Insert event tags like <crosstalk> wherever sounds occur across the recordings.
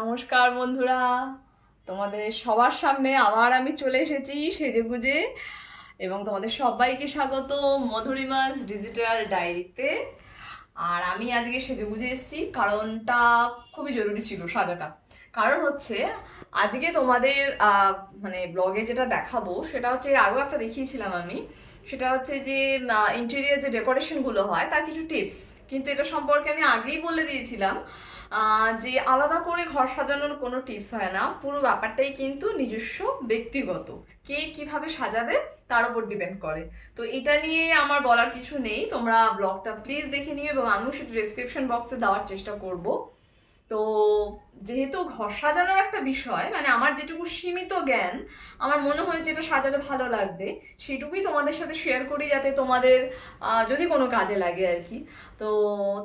নমস্কার বন্ধুরা। তোমাদের সবার সামনে আবার আমি চলে এসেছি সেজে গুজে এবং তোমাদের সবাইকে স্বাগত মধুরিমাস ডিজিটাল ডায়েরিতে। আর আমি আজকে সেজে গুজে এসেছি কারণটা খুবই জরুরি ছিল সাজাটা। কারণ হচ্ছে, আজকে তোমাদের মানে ব্লগে যেটা দেখাবো, সেটা হচ্ছে আগেও একটা দেখিয়েছিলাম আমি। সেটা হচ্ছে যে ইন্টেরিয়ার যে ডেকোরেশনগুলো হয়, তার কিছু টিপস কিন্তু এটা সম্পর্কে আমি আগেই বলে দিয়েছিলাম। যে আলাদা করে ঘর সাজানোর কোনো টিপস হয় না, পুরো ব্যাপারটাই কিন্তু নিজস্ব, ব্যক্তিগত। কে কীভাবে সাজাবে, তার উপর ডিপেন্ড করে। তো এটা নিয়ে আমার বলার কিছু নেই, তোমরা ব্লগটা প্লিজ দেখে নিও এবং আমিও সেটা ডিসক্রিপশন বক্সে দেওয়ার চেষ্টা করব। তো যেহেতু ঘর সাজানোর একটা বিষয় মানে আমার যেটুকু সীমিত জ্ঞান, আমার মনে হয় যেটা সাজালে ভালো লাগবে। সেটুকুই তোমাদের সাথে শেয়ার করি যাতে তোমাদের যদি কোনো কাজে লাগে আর কি। তো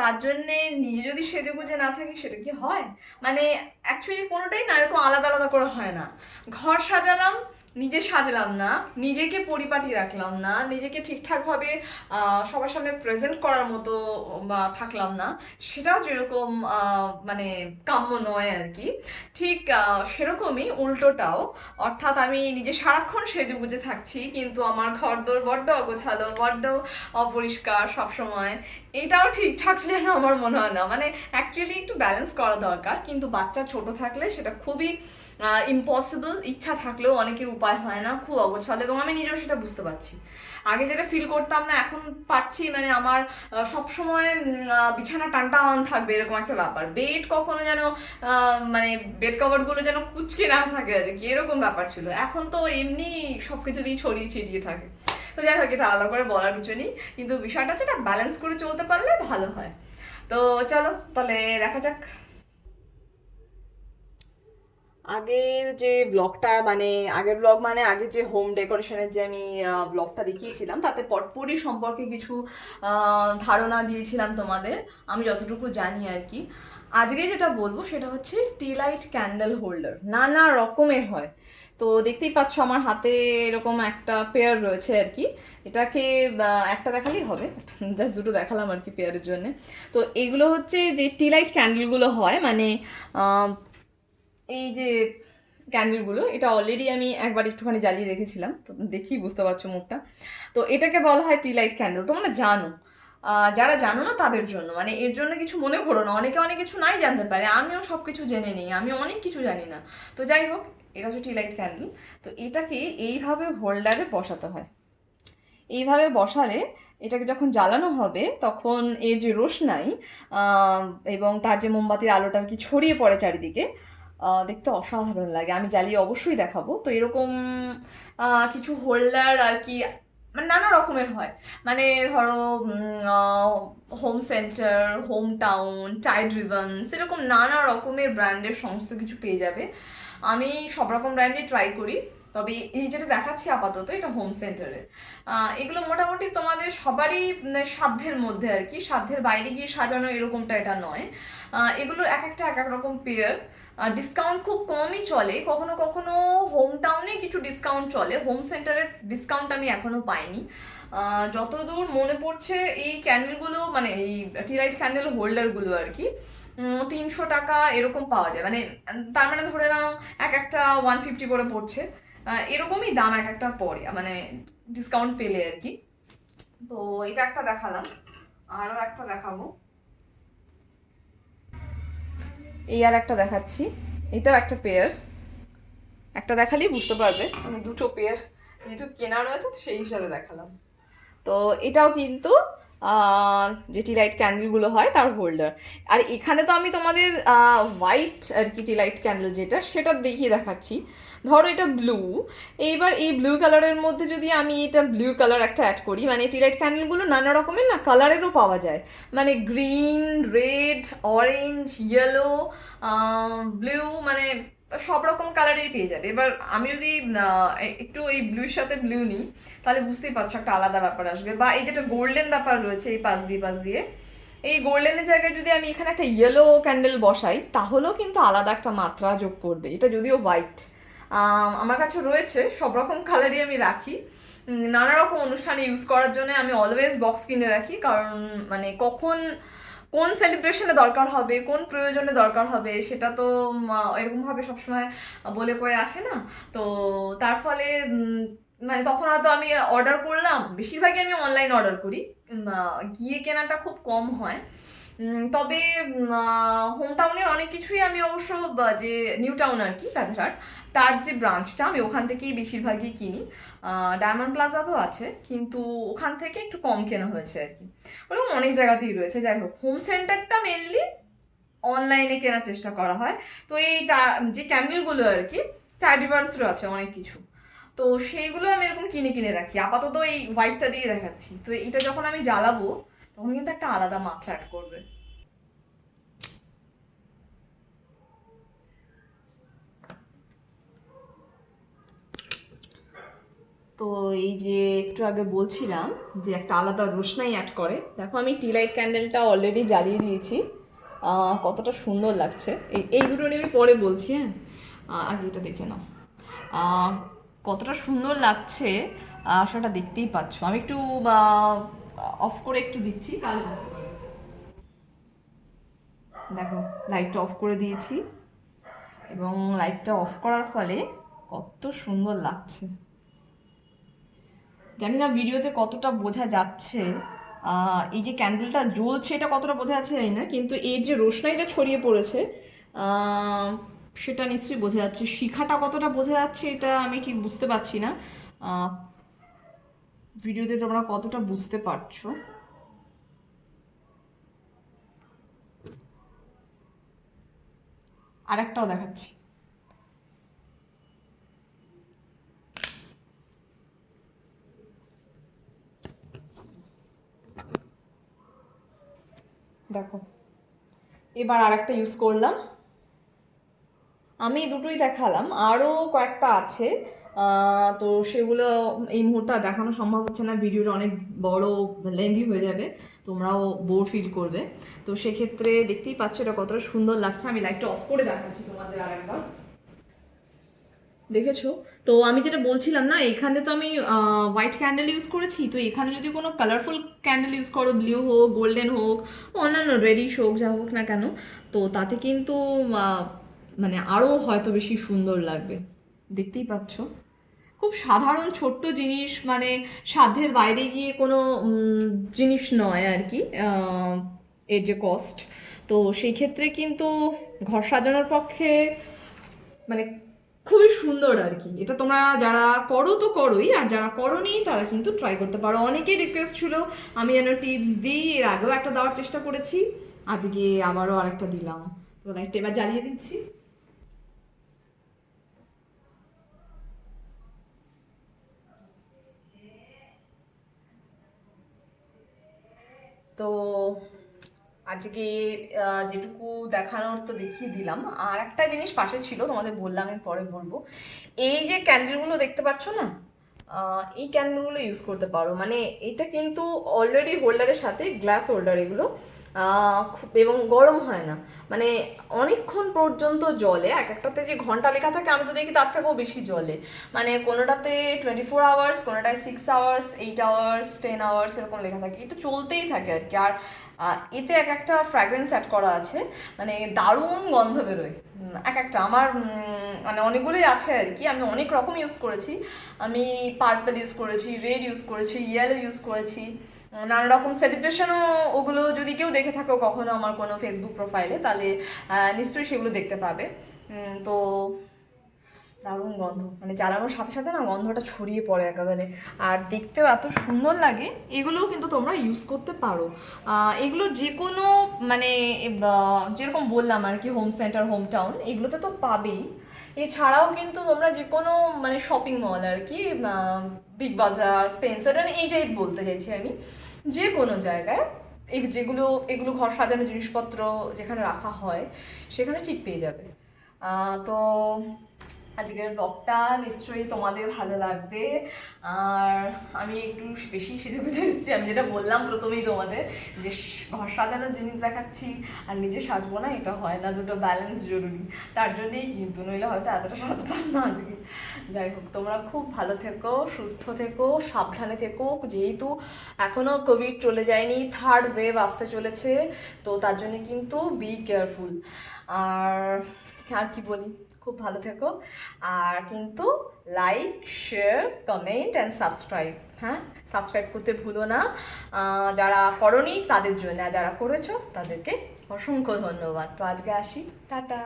তার জন্যে নিজে যদি সেজে গুজে না থাকি, সেটা কি হয়? মানে অ্যাকচুয়ালি কোনোটাই না, এরকম আলাদা আলাদা করে হয় না। ঘর সাজালাম নিজে সাজলাম না, নিজেকে পরিপাটি রাখলাম না, নিজেকে ঠিকঠাকভাবে সবার সামনে প্রেজেন্ট করার মতো বা থাকলাম না, সেটাও যেরকম মানে কাম্য নয় আর কি। ঠিক সেরকমই উল্টোটাও। অর্থাৎ আমি নিজে সারাক্ষণ সেজে গুজে থাকছি, কিন্তু আমার ঘর দোর বড্ড অগোছালো, বড্ড অপরিষ্কার সবসময়। এটাও ঠিকঠাক যেন আমার মনে হয় না। মানে অ্যাকচুয়ালি একটু ব্যালেন্স করা দরকার, কিন্তু বাচ্চা ছোট থাকলে সেটা খুবই ইম্পসিবল ইচ্ছা থাকলেও অনেকের উপায় হয় না, খুব অগোছালো এবং আমি নিজেও সেটা বুঝতে পারছি। আগে যেটা ফিল করতাম না, এখন পারছি মানে আমার সবসময় বিছানা টান টান থাকবে এরকম একটা ব্যাপার। বেড কখনো যেন মানে বেড কভারগুলো যেন কুচকে না থাকে আর কি, এরকম ব্যাপার ছিল। এখন তো এমনি সব কিছু দিয়ে ছড়িয়ে ছিটিয়ে থাকে। তো যাই হোক, এটা আলাদা করে বলার কিছু নেই, কিন্তু বিষয়টা হচ্ছে এটা ব্যালেন্স করে চলতে পারলে ভালো হয়। তো চলো, তাহলে দেখা যাক। আগের যে ব্লগটা মানে আগের ব্লগ মানে আগে যে হোম ডেকোরেশনের যে আমি ব্লগটা দেখিয়েছিলাম, তাতে পটপরি সম্পর্কে কিছু ধারণা দিয়েছিলাম তোমাদের। আমি যতটুকু জানি আর কি। আজকে যেটা বলব সেটা হচ্ছে টি লাইট ক্যান্ডেল হোল্ডার নানা রকমের হয়। তো দেখতেই পাচ্ছ আমার হাতে এরকম একটা পেয়ার রয়েছে আর কি। এটাকে একটা দেখালেই হবে। <laughs> জাস্ট দুটো দেখালাম আর কি পেয়ারের জন্য। তো এগুলো হচ্ছে যে টি লাইট ক্যান্ডেলগুলো হয়। মানে এই যে ক্যান্ডেলগুলো এটা অলরেডি আমি একবার একটুখানি জ্বালিয়ে রেখেছিলাম, তো দেখি বুঝতে পারছ মুখটা। তো এটাকে বলা হয় টি লাইট ক্যান্ডেল তোমরা জানো। যারা জানো না তাদের জন্য মানে এর জন্য কিছু মনে করো না, অনেকে অনেক কিছু নাই জানতে পারে, আমিও সব কিছু জেনে নিই আমি অনেক কিছু জানি না। তো যাই হোক, এটা হচ্ছে টি লাইট ক্যান্ডেল তো এটাকে এইভাবে হোল্ডারে বসাতে হয়। এইভাবে বসালে এটাকে যখন জ্বালানো হবে, তখন এর যে রোশনাই এবং তার যে মোমবাতির আলোটা কি ছড়িয়ে পড়ে চারিদিকে দেখতে অসাধারণ লাগে। আমি জ্বালিয়ে অবশ্যই দেখাবো। তো এরকম কিছু হোল্ডার আর কি মানে নানা রকমের হয়। মানে ধরো home centre home town tide ribbons এরকম নানা রকমের ব্র্যান্ডের সমস্ত কিছু পেয়ে যাবে। আমি সব রকম ব্র্যান্ডই ট্রাই করি। তবে এই যেটা দেখাচ্ছি আপাতত এটা হোম সেন্টারে এগুলো মোটামুটি তোমাদের সবারই উম, সাধ্যের মধ্যে আর কি। সাধ্যের বাইরে গিয়ে সাজানো এরকমটা এটা নয়। এগুলোর এক একটা এক এক রকম পেয়ার ডিসকাউন্ট খুব কমই চলে। কখনো কখনো হোম টাউনে কিছু ডিসকাউন্ট চলে। হোম সেন্টারের ডিসকাউন্ট আমি এখনও পাইনি। যতদূর মনে পড়ছে, এই ক্যান্ডেলগুলো মানে এই টিলাইট ক্যান্ডেল হোল্ডারগুলো আর কি তিনশো টাকা এরকম পাওয়া যায়। মানে তার মানে ধরে নাও, এক একটা ওয়ান ফিফটি করে পড়ছে। এরকমই দাম এক একটা পরে মানে ডিসকাউন্ট পেলে আর কি। তো, এটা একটা দেখালাম। আরও একটা দেখাবো। এই আর একটা দেখাচ্ছি। এটাও একটা পেয়ার একটা দেখালেই বুঝতে পারবে। মানে দুটো পেয়ার যেহেতু কেনা রয়েছে, সেই হিসাবে দেখালাম। তো এটাও কিন্তু যে টি লাইট ক্যান্ডেলগুলো হয় তার হোল্ডার আর এখানে তো আমি তোমাদের হোয়াইট আর কি টি লাইট ক্যান্ডেল যেটা, সেটা দেখিয়ে দেখাচ্ছি। ধরো এটা ব্লু এইবার এই ব্লু কালারের মধ্যে যদি আমি এটা ব্লু কালার একটা অ্যাড করি মানে টি লাইট ক্যান্ডেলগুলো নানা রকমের না কালারেরও পাওয়া যায়। মানে green red orange yellow blue মানে সব রকম কালারেই পেয়ে যাবে। এবার আমি যদি একটু এই ব্লুর সাথে ব্লু নিই, তাহলে বুঝতেই পারছ একটা আলাদা ব্যাপার আসবে। বা এই যেটা গোল্ডেন ব্যাপার রয়েছে, এই পাশ দিয়ে পাশ দিয়ে, এই গোল্ডেনের জায়গায় যদি আমি এখানে একটা ইয়েলো ক্যান্ডেল বসাই, তাহলেও কিন্তু আলাদা একটা মাত্রা যোগ করবে। এটা যদিও হোয়াইট আমার কাছে রয়েছে, সব রকম কালারই আমি রাখি। নানা রকম অনুষ্ঠানে ইউজ করার জন্য আমি অলওয়েজ বক্স কিনে রাখি। কারণ মানে কখন কোন সেলিব্রেশনে দরকার হবে, কোন প্রয়োজনে দরকার হবে, সেটা তো এরকমভাবে সবসময় বলে করে আসে না। তো তার ফলে মানে তখন হয়তো আমি অর্ডার করলাম, বেশিরভাগই আমি অনলাইন অর্ডার করি। গিয়ে কেনাটা খুব কম হয়। তবে হোম টাউনের অনেক কিছুই আমি অবশ্য যে নিউ টাউন আর কি রাজারহাট তার যে ব্রাঞ্চটা আমি ওখান থেকেই বেশিরভাগই কিনি। ডায়মন্ড প্লাজা তো আছে, কিন্তু ওখান থেকে একটু কম কেনা হয়েছে আর কি। ওরকম অনেক জায়গাতেই রয়েছে। যাই হোক হোম সেন্টারটা মেনলি অনলাইনে কেনার চেষ্টা করা হয়। তো এই যে ক্যান্ডেলগুলো আর কি অ্যাডভান্সরও আছে অনেক কিছু। তো সেইগুলো আমি এরকম কিনে কিনে রাখি। আপাতত এই হোয়াইটটা দিয়ে দেখাচ্ছি। তো এটা যখন আমি জ্বালাবো তখন কিন্তু একটা আলাদা মাত্রা অ্যাড করবে। তো এই যে একটু আগে বলছিলাম যে একটা আলাদা রোশনাই অ্যাড করে। দেখো আমি টি লাইট ক্যান্ডেলটা অলরেডি জ্বালিয়ে দিয়েছি। কতটা সুন্দর লাগছে। এই এই দুটো নিয়ে আমি পরে বলছি হ্যাঁ? আগে এটা দেখে নাও। কতটা সুন্দর লাগছে সেটা দেখতেই পাচ্ছ। আমি একটু অফ করে একটু দিচ্ছি দেখো লাইটটা অফ করে দিয়েছি। এবং লাইটটা অফ করার ফলে কত সুন্দর লাগছে। জানি না ভিডিওতে কতটা বোঝা যাচ্ছে। এই যে ক্যান্ডেলটা জ্বলছে, এটা কতটা বোঝা যাচ্ছে জানি না, কিন্তু এর যে রোশনাইটা ছড়িয়ে পড়েছে সেটা নিশ্চয়ই বোঝা যাচ্ছে। শিখাটা কতটা বোঝা যাচ্ছে, এটা আমি ঠিক বুঝতে পারছি না। ভিডিওতে তোমরা কতটা বুঝতে পারছ? আরেকটাও দেখাচ্ছি। দেখো, এবার আরেকটা ইউজ করলাম। আমি দুটোই দেখালাম আরও কয়েকটা আছে। তো সেগুলো এই মুহূর্তে আর দেখানো সম্ভব হচ্ছে না। ভিডিওটা অনেক বড় লেন্দি হয়ে যাবে। তোমরাও বোর ফিল করবে। তো সেক্ষেত্রে দেখতেই পাচ্ছ এটা কতটা সুন্দর লাগছে। আমি লাইটটা অফ করে দেখাচ্ছি তোমাদের আরেকবার। দেখেছ? তো আমি যেটা বলছিলাম না, এখানে তো আমি হোয়াইট ক্যান্ডেল ইউজ করেছি। তো এখানে যদি কোনো কালারফুল ক্যান্ডেল ইউজ করো ব্লু হোক গোল্ডেন হোক, অন্যান্য রেডিশ হোক, যা হোক না কেন, তো তাতে কিন্তু মানে আরও হয়তো বেশি সুন্দর লাগবে। দেখতেই পাচ্ছ? খুব সাধারণ, ছোট্ট জিনিস মানে সাধ্যের বাইরে গিয়ে কোনো জিনিস নয় আর কি এর যে কস্ট তো সেই ক্ষেত্রে কিন্তু ঘর সাজানোর পক্ষে মানে খুবই সুন্দর আর কি। এটা তোমরা যারা করো তো করোই, আর যারা করোনি তারা কিন্তু ট্রাই করতে পারো। অনেকেই রিকোয়েস্ট ছিল, আমি যেন টিপস দিই, এর আগেও একটা দেওয়ার চেষ্টা করেছি, আজকে আবারও আরেকটা দিলাম। তো লাইটটা এবার জ্বালিয়ে দিচ্ছি। তো আজকে যেটুকু দেখানোর তো দেখিয়ে দিলাম। আর একটা জিনিস পাশে ছিল, তোমাদের বললাম আমি পরে বলব। এই যে ক্যান্ডেলগুলো দেখতে পাচ্ছ না? এই ক্যান্ডেলগুলো ইউজ করতে পারো। মানে এটা কিন্তু অলরেডি হোল্ডারের সাথে গ্লাস হোল্ডার এগুলো এবং গরম হয় না। মানে অনেকক্ষণ পর্যন্ত জলে এক একটাতে যে ঘণ্টা লেখা থাকে, আমি তো দেখি তার থেকেও বেশি জলে মানে কোনোটাতে twenty four hours কোনোটায় six hours eight hours ten hours এরকম লেখা থাকে। এটা চলতেই থাকে আর কি। আর এতে এক একটা ফ্র্যাগ্রেন্স অ্যাড করা আছে। মানে দারুণ গন্ধ বেরোয়। এক একটা আমার মানে অনেকগুলোই আছে আর কি। আমি অনেক রকম ইউজ করেছি। আমি পার্পল ইউজ করেছি রেড ইউজ করেছি ইয়েলো ইউজ করেছি। নানা রকম সেলিব্রেশনও ওগুলো যদি কেউ দেখে থাকো কখনো আমার কোনো ফেসবুক প্রোফাইলে তাহলে নিশ্চয়ই সেগুলো দেখতে পাবে। তো দারুণ গন্ধ। মানে জ্বালানোর সাথে সাথে না গন্ধটা ছড়িয়ে পড়ে একেবারে। আর দেখতেও এত সুন্দর লাগে, এগুলোও কিন্তু তোমরা ইউজ করতে পারো। এগুলো যে কোনো মানে যেরকম বললাম আর কি হোম সেন্টার হোম টাউন এগুলোতে তো পাবেই। এছাড়াও কিন্তু তোমরা যে কোনো মানে শপিং মল আর কি বিগ বাজার স্পেন্সার এই টাইপ বলতে চাইছি আমি। যে কোনো জায়গায় এই যেগুলো, এগুলো ঘর সাজানো জিনিসপত্র যেখানে রাখা হয়, সেখানে ঠিক পেয়ে যাবে। তো আজকের ব্লগটা নিশ্চয়ই তোমাদের ভালো লাগবে। আর আমি একটু বেশি সেজে গুজে এসেছি, আমি যেটা বললাম প্রথমেই তোমাদের যে ঘর সাজানোর জিনিস দেখাচ্ছি, আর নিজে সাজবো না, এটা হয় না, দুটো ব্যালেন্স জরুরি। তার জন্যেই কিন্তু নইলে হয়তো এতটা সাজতাম না আজকে। যাই হোক, তোমরা খুব ভালো থেকো, সুস্থ থেকো, সাবধানে থেকো, যেহেতু এখনও কোভিড চলে যায়নি থার্ড ওয়েভ আসতে চলেছে, তো তার জন্য কিন্তু বি কেয়ারফুল আর আর কি বলি? খুব ভালো থেকো। আর কিন্তু like share comment and subscribe হ্যাঁ? সাবস্ক্রাইব করতে ভুলো না। যারা করনি তাদের জন্য যারা করেছ তাদেরকে অসংখ্য ধন্যবাদ। তো আজকে আসি। টাটা।